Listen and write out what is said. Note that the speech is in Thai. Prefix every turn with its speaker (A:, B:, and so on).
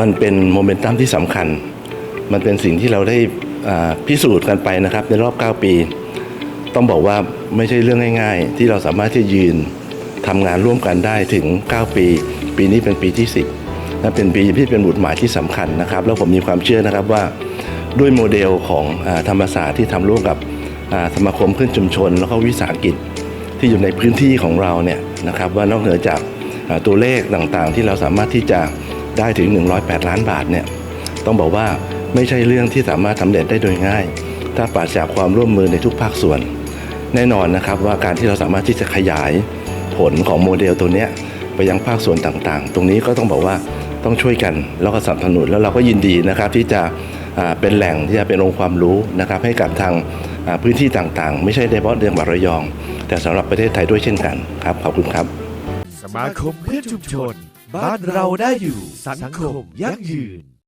A: มันเป็นโมเมนตัมที่สำคัญ มันเป็นสิ่งที่เราได้พิสูจน์กันไปนะครับ ในรอบ 9 ปี ต้องบอกว่าไม่ใช่เรื่องง่าย ๆ ที่เราสามารถที่ยืนทำงานร่วมกันได้ถึง 9 ปี ปีนี้เป็นปีที่ 10และเป็นปีที่เป็นบุตรหมายที่สำคัญนะครับ แล้วผมมีความเชื่อนะครับว่าด้วยโมเดลของอธรรมศาสตร์ที่ทำร่วมกับสมาคมขึ้นชุมชน แล้วก็วิสาหกิจที่อยู่ในพื้นที่ของเราเนี่ยนะครับว่านอกเหนือจากตัวเลขต่างๆ ที่เราสามารถที่จะ ได้ถึง 108 ล้านบาทเนี่ยต้องบอกว่าไม่ใช่เรื่องที่สามารถทำเร็จได้โดยง่าย ถ้าปราศจากความร่วมมือในทุกภาคส่วน แน่นอนนะครับว่าการที่เราสามารถที่จะขยายผลของโมเดลตัวนี้ไปยังภาคส่วนต่างๆ ตรงนี้ก็ต้องบอกว่าต้องช่วยกันแล้วก็สนับสนุนแล้วเราก็ยินดีนะครับที่จะเป็นแหล่งที่จะเป็นองค์ความรู้นะครับให้กับทางพื้นที่ต่างๆ ไม่ใช่เฉพาะเดือนบัตระยอง แต่สำหรับประเทศไทยด้วยเช่นกันครับขอบคุณครับ
B: สมาคมเพื่อนชุมชน บ้านเราได้อยู่สังคมยั่งยืน